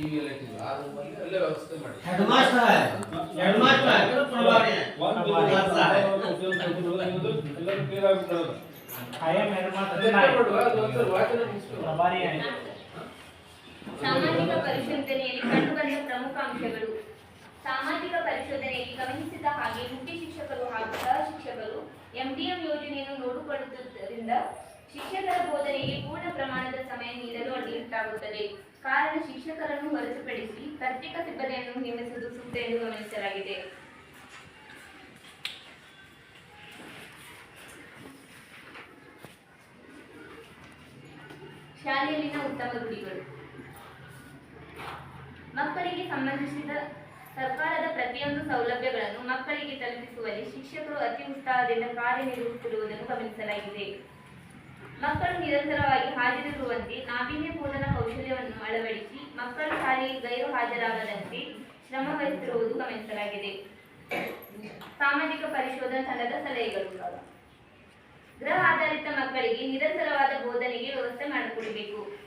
TV ಎಲ್ಲ ಇಟ್ಟಿಲ್ಲ ಆ ರೂಮಲ್ಲಿ ಅಲ್ಲೇ ವ್ಯವಸ್ಥೆ ಮಾಡಿ. ಹೆಡ್ ಮಾಸ್ಟರ್ ಹೆಡ್ ಮಾಸ್ಟರ್ ಪ್ರಭಾರಿ ಎಲ್ಲರೂ ಕ್ಲಿಯರ್ ಆಗ್ಬಿಟ್ಟದ ಕಾಯಂ ಹೆಡ್ ಮಾಸ್ಟರ್ ಅದೇ ಮಾಡುವ, ಅದು ಒಂದ್ಸಲ ವಾಚನ ಪ್ರಭಾರಿ ಆಯ್ತು ಸಾಮಾಜಿಕ ಪರಿಶೋಧನೆಯಲ್ಲಿ ಕಂಡುಬಂದ ಪ್ರಮುಖ ಅಂಶಗಳು. ಸಾಮಾಜಿಕ ಪರಿಶೋಧನೆಯಲ್ಲಿ ಗಮನಿಸಿದ ಹಾಗೆ ಮುಖ್ಯ ಶಿಕ್ಷಕರು ಹಾಗೂ ಸಹ ಶಿಕ್ಷಕರು ಎಂಡಿಎಂ ಯೋಜನೆಯನ್ನು ನೋಡಿಕೊಳ್ಳುವುದರಿಂದ ಶಿಕ್ಷಕರ ಬೋಧನೆಗೆ ಪೂರ್ಣ ಪ್ರಮಾಣದ ಸಮಯ ನೀಡಲು ಅಡ್ಡಿಯುಂಟಾಗುತ್ತದೆ. ಕಾರಣ ಶಿಕ್ಷಕರನ್ನು ಹೊರತುಪಡಿಸಿ ಪ್ರತ್ಯೇಕ ಸಿಬ್ಬಂದಿಯನ್ನು ನೇಮಿಸುವುದು ಸೂಕ್ತ ಎಂದು ಗಮನಿಸಲಾಗಿದೆ. ಶಾಲೆಯಲ್ಲಿನ ಉತ್ತಮ ರೂಢಿಗಳು ಮಕ್ಕಳಿಗೆ ಸಂಬಂಧಿಸಿದ ಸರ್ಕಾರದ ಪ್ರತಿಯೊಂದು ಸೌಲಭ್ಯಗಳನ್ನು ಮಕ್ಕಳಿಗೆ ತಲುಪಿಸುವಲ್ಲಿ ಶಿಕ್ಷಕರು ಅತಿ ಉತ್ಸಾಹದಿಂದ ಕಾರ್ಯನಿರ್ವಹಿಸುತ್ತಿರುವುದನ್ನು ಗಮನಿಸಲಾಗಿದೆ. ಮಕ್ಕಳು ನಿರಂತರವಾಗಿ ಹಾಜರಿರುವಂತೆ ನಾವೀನ್ಯ ಬೋಧನಾ ಕೌಶಲ್ಯವನ್ನು ಅಳವಡಿಸಿ ಮಕ್ಕಳು ಶಾಲೆಗೆ ಗೈರು ಹಾಜರಾಗದಂತೆ ಶ್ರಮ ವಹಿಸಿರುವುದು ಗಮನಿಸಲಾಗಿದೆ. ಸಾಮಾಜಿಕ ಪರಿಶೋಧನಾ ತಂಡದ ಸಲಹೆಗಳು. ಗೃಹ ಆಧಾರಿತ ಮಕ್ಕಳಿಗೆ ನಿರಂತರವಾದ ಬೋಧನೆಗೆ ವ್ಯವಸ್ಥೆ ಮಾಡಿಕೊಡಬೇಕು.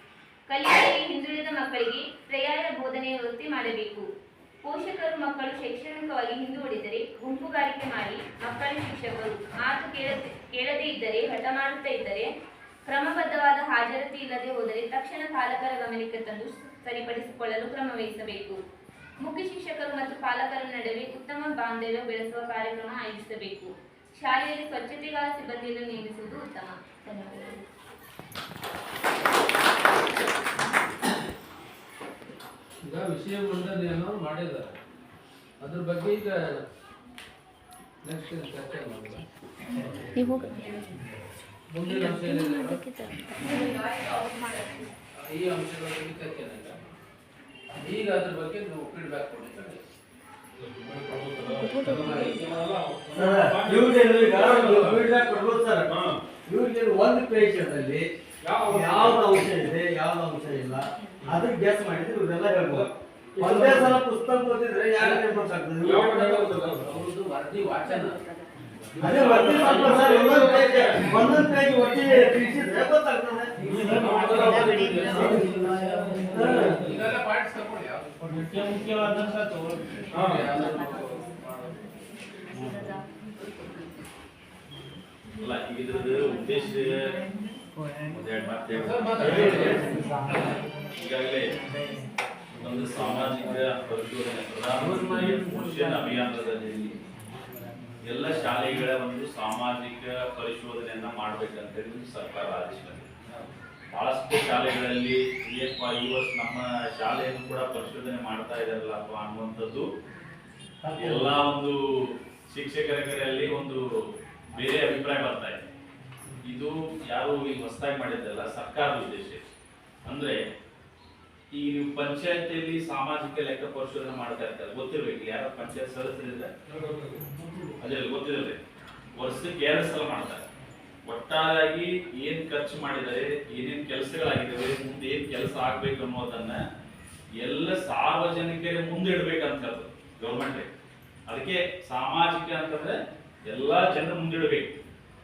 ಕಲಿಕೆಯಲ್ಲಿ ಹಿಂದುಳಿದ ಮಕ್ಕಳಿಗೆ ಪ್ರಯಾಯ ಬೋಧನೆ ವ್ಯವಸ್ಥೆ ಮಾಡಬೇಕು. ಪೋಷಕರು ಮಕ್ಕಳು ಶೈಕ್ಷಣಿಕವಾಗಿ ಹಿಂದುಳಿದರೆ ಗುಂಪುಗಾರಿಕೆ ಮಾಡಿ ಮಕ್ಕಳ ಶಿಕ್ಷಕರು. ಮಾತು ಕೇಳದೆ, ಕೇಳದೇ ಇದ್ದರೆ, ಹಠ ಮಾಡುತ್ತಾ ಇದ್ದರೆ ಕ್ರಮಬದ್ಧವಾದ ಹಾಜರಾತಿ ಇಲ್ಲದೆ ಹೋದರೆ ತಕ್ಷಣ ಪಾಲಕರ ಗಮನಕ್ಕೆ ತಂದು ಸರಿಪಡಿಸಿಕೊಳ್ಳಲು ಕ್ರಮ ವಹಿಸಬೇಕು. ಮುಖ್ಯ ಶಿಕ್ಷಕರು ಮತ್ತು ಪಾಲಕರ ನಡುವೆ ಉತ್ತಮ ಬಾಂಧವ್ಯ ಬೆಳೆಸುವ ಕಾರ್ಯಕ್ರಮ ಆಯೋಜಿಸಬೇಕು. ಶಾಲೆಯಲ್ಲಿ ಸ್ವಚ್ಛತೆಗಾರ ಸಿಬ್ಬಂದಿಯನ್ನು ನೇಮಿಸುವುದು ಉತ್ತಮ. ಧನ್ಯವಾದಗಳು. ಈಗ ವಿಷಯ ಮಂಡನೆಯನ್ನು ಮಾಡಿದ್ದಾರೆ. ಅದ್ರ ಬಗ್ಗೆ ಈಗ ನೆಕ್ಸ್ಟ್ ಚರ್ಚೆ ಮಾಡೋಣ ಮುಂದಿನ ಅಂಶ ಏನಿದೆ ಈ ಅಂಶಗಳ ಬಗ್ಗೆ ಚರ್ಚೆ. ಈಗ ಅದ್ರ ಬಗ್ಗೆ ನೀವು ಫೀಡ್ಬ್ಯಾಕ್ ಕೊಡ್ತೀವಿ ಇವ್ರಿಗೆ ಫೀಡ್ಬ್ಯಾಕ್ ಕೊಡ್ಬೋದು ಸರ್ ಇವ್ರಿಗೆ ಒಂದು ಯಾವ ಯಾವ್ದು ಅಂಶ ಇದೆ ಯಾವ್ದು ಅಂಶ ಇಲ್ಲ ಅದಕ್ಕೆ ಗೆಸ್ ಮಾಡಿದ್ರೆ ಇವ್ರೆಲ್ಲ ಹೇಳ್ಬೋದು. ಒಂದೇ ಸಲ ಪುಸ್ತಕ ಓದಿದ್ರೆ ಯಾರು ನೆನ್ಪಾಗ್ತದೆ ಅವ್ರದ್ದು ವರದಿ ವಾಚನ. ಅದೇ ವರದಿ ಸ್ವಲ್ಪ ಸರ್ ಒಂದೊಂದು ಪೇಜ್ ಒಂದೊಂದು ಪೇಜ್ ಒಟ್ಟಿ ತಿಳಿಸಿದ್ರೆ ಗೊತ್ತಾಗ್ತದೆ. ಮುಖ್ಯ ಮುಖ್ಯವಾದಂತ ಅಲ್ಲ ಉದ್ದೇಶ ಒಂದೆರಡು ಒಂದು ಸಾಮಾಜಿಕ ಪರಿಶೋಧನೆ ಪೋಷಣ್ ಅಭಿಯಾನದಲ್ಲಿ ಎಲ್ಲ ಶಾಲೆಗಳ ಒಂದು ಸಾಮಾಜಿಕ ಪರಿಶೋಧನೆಯನ್ನ ಮಾಡ್ಬೇಕಂತ ಹೇಳಿ ಸರ್ಕಾರ ಆದೇಶ ಬಹಳಷ್ಟು ಶಾಲೆಗಳಲ್ಲಿ ಏನಪ್ಪ ನಮ್ಮ ಶಾಲೆಯನ್ನು ಕೂಡ ಪರಿಶೋಧನೆ ಮಾಡ್ತಾ ಇದಾರಲ್ಲಪ್ಪ ಅನ್ನುವಂಥದ್ದು. ಎಲ್ಲ ಒಂದು ಶಿಕ್ಷಕರ ಒಂದು ಬೇರೆ ಅಭಿಪ್ರಾಯ ಬರ್ತಾ ಇದೆ. ಇದು ಯಾರು ಈಗ ಹೊಸದಾಗಿ ಮಾಡಿದ್ದಲ್ಲ, ಸರ್ಕಾರದ ಉದ್ದೇಶ ಅಂದ್ರೆ ಈ ನೀವು ಪಂಚಾಯತಿಯಲ್ಲಿ ಸಾಮಾಜಿಕ ಲೆಕ್ಕ ಪರಿಶೋಧನೆ ಮಾಡ್ತಾ ಇರ್ತಾರೆ, ಗೊತ್ತಿರ್ಬೇಕು ಯಾರು ಪಂಚಾಯತ್ ಸದಸ್ಯರಿದ್ದಾರೆ ಅದೇ ಗೊತ್ತಿರಲಿ ವರ್ಷಕ್ಕೆ ಎರಡು ಸಲ ಮಾಡ್ತಾರೆ. ಒಟ್ಟಾರೆಯಾಗಿ ಏನ್ ಖರ್ಚು ಮಾಡಿದರೆ ಏನೇನ್ ಕೆಲಸಗಳಾಗಿದ್ದಾವೆ, ಮುಂದೆ ಏನ್ ಕೆಲಸ ಆಗ್ಬೇಕು ಅನ್ನೋದನ್ನ ಎಲ್ಲ ಸಾರ್ವಜನಿಕರೇ ಮುಂದೆ ಇಡ್ಬೇಕಂತ ಗವರ್ಮೆಂಟ್ ಅದಕ್ಕೆ ಸಾಮಾಜಿಕ ಅಂತಂದ್ರೆ ಎಲ್ಲಾ ಜನರು ಮುಂದಿಡಬೇಕು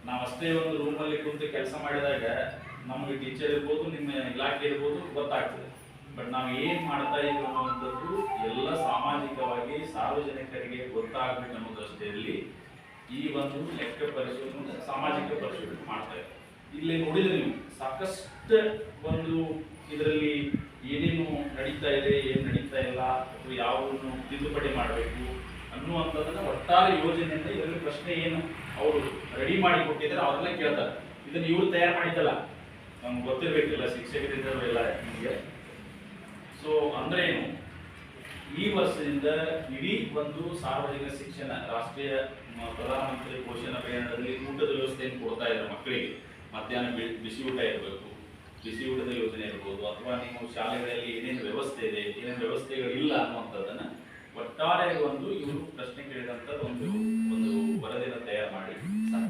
ನಾವು ಅಷ್ಟೇ ಒಂದು ರೂಮಲ್ಲಿ ಕುಂತು ಕೆಲಸ ಮಾಡಿದಾಗ ನಮಗೆ ಟೀಚರ್ ಇರ್ಬೋದು, ನಿಮ್ಮ ಇಲಾಖೆ ಇರ್ಬೋದು ಗೊತ್ತಾಗ್ತದೆ. ಬಟ್ ನಾವು ಏನು ಮಾಡ್ತಾ ಇದ್ದೀವಿ ಅನ್ನುವಂಥದ್ದು ಎಲ್ಲ ಸಾಮಾಜಿಕವಾಗಿ ಸಾರ್ವಜನಿಕರಿಗೆ ಗೊತ್ತಾಗಬೇಕು ಅನ್ನೋದಷ್ಟೇ ಈ ಒಂದು ಲೆಕ್ಕ ಪರಿಶೋಧನೆ ಸಾಮಾಜಿಕ ಪರಿಶೋಧನೆ ಮಾಡ್ತಾ ಇಲ್ಲಿ ನೋಡಿದ್ರೆ ನೀವು ಸಾಕಷ್ಟು ಒಂದು ಇದರಲ್ಲಿ ಏನೇನು ನಡೀತಾ ಇದೆ, ಏನು ನಡೀತಾ ಇಲ್ಲ, ಅಥವಾ ಯಾವುದನ್ನು ತಿದ್ದುಪಡಿ ಮಾಡಬೇಕು ಅನ್ನುವಂಥದ್ದನ್ನ ಒಟ್ಟಾರೆ ಯೋಜನೆಯಿಂದ ಇದರಲ್ಲಿ ಪ್ರಶ್ನೆ ಏನು ಅವರು ರೆಡಿ ಮಾಡಿ ಕೊಟ್ಟಿದ್ದಾರೆ, ಅವರೆಲ್ಲ ಕೇಳ್ತಾರೆ. ಇದನ್ನ ಇವರು ತಯಾರು ಮಾಡಿದ್ದಲ್ಲ. ನಮ್ಗೆ ಗೊತ್ತಿರಬೇಕಿಲ್ಲ, ಶಿಕ್ಷಕರಿದ್ದರು ಎಲ್ಲ ನಿಮಗೆ. ಸೊ ಅಂದ್ರೆ ಏನು? ಈ ವರ್ಷದಿಂದ ಇಡೀ ಒಂದು ಸಾರ್ವಜನಿಕ ಶಿಕ್ಷಣ, ರಾಷ್ಟ್ರೀಯ ಪ್ರಧಾನಮಂತ್ರಿ ಪೋಷಣ ಅಭಿಯಾನದಲ್ಲಿ ಊಟದ ವ್ಯವಸ್ಥೆಯನ್ನು ಕೊಡ್ತಾ ಇದ್ದಾರೆ ಮಕ್ಕಳಿಗೆ. ಮಧ್ಯಾಹ್ನ ಬಿಸಿ ಊಟ ಇರಬೇಕು ಬಿಸಿ ಊಟದ ಯೋಜನೆ ಇರ್ಬೋದು, ಅಥವಾ ನೀವು ಶಾಲೆಗಳಲ್ಲಿ ಏನೇನು ವ್ಯವಸ್ಥೆ ಇದೆ, ಏನೇನು ವ್ಯವಸ್ಥೆಗಳಿಲ್ಲ ಅನ್ನುವಂಥದ್ದನ್ನ ಒಟ್ಟಾರೆ ಒಂದು ಇವರು ಪ್ರಶ್ನೆ ಕೇಳಿದಂತ ಒಂದು ಒಂದು ವರದಿಯನ್ನು ತಯಾರು ಮಾಡಿ.